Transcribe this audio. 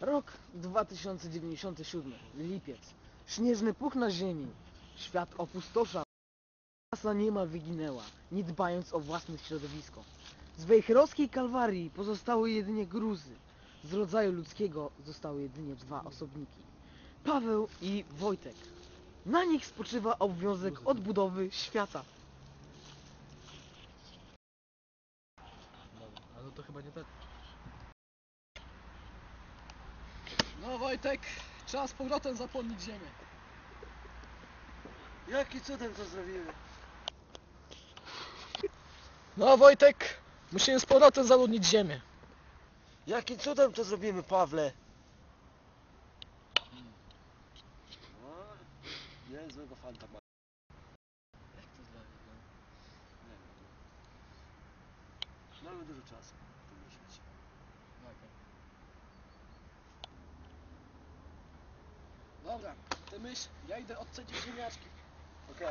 Rok 2097, lipiec. Śnieżny puch na ziemi. Świat opustosza. Rasa niemal wyginęła, nie dbając o własne środowisko. Z wejherowskiej kalwarii pozostały jedynie gruzy. Z rodzaju ludzkiego zostały jedynie dwa osobniki. Paweł i Wojtek. Na nich spoczywa obowiązek odbudowy świata. Dobra, ale to chyba nie tak. No Wojtek, trzeba z powrotem zapłonić ziemię. Jaki cudem to zrobimy? No Wojtek, musimy z powrotem zaludnić ziemię. Jakim cudem to zrobimy, Pawle? Niezłego fanta ma. Jak to zrobić? Nie wiem. Mamy dużo czasu pomyśleć. Dobra, ty myśl, ja idę odcedzić ziemniaczki. Okej.